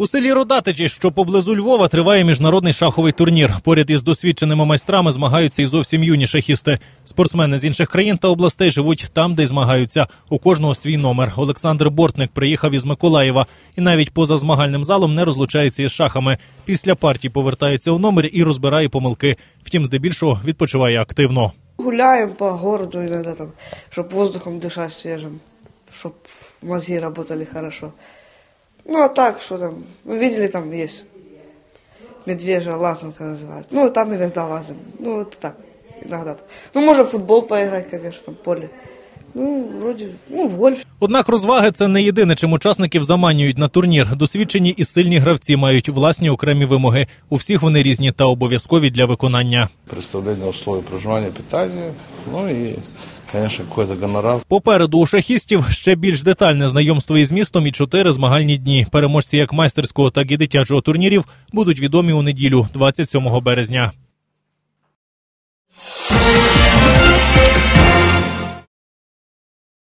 У селі Родатичі, що поблизу Львова, триває міжнародний шаховий турнір. Поряд із досвідченими майстрами змагаються і зовсім юні шахісти. Спортсмени з інших країн та областей живуть там, де й змагаються. У кожного свій номер. Олександр Бортник приїхав із Миколаєва і навіть поза змагальним залом не розлучається із шахами. Після партії повертається у номер і розбирає помилки. Втім, здебільшого відпочиває активно. Гуляем по городу иногда там, чтобы воздухом дышать свежим, чтобы мозги работали хорошо. Ну а так, что там, вы видели, там есть медвежья лазанка называется. Ну, там иногда лазим. Ну, вот так, иногда. Ну, можно в футбол поиграть, конечно, там поле. Ну, вроде, ну, в гольф. Однак розваги це не єдине, чим учасників заманюють на турнір. Досвідчені і сильні гравці мають власні окремі вимоги. У всіх вони різні та обов'язкові для виконання. представление условий проживания, питания, ну и, конечно, какой-то гонорар. Попереду у шахістів ще більш детальне знайомство із містом і чотири змагальні дні. Переможці як майстерського, так і дитячого турнірів будуть відомі у неділю, 27 березня.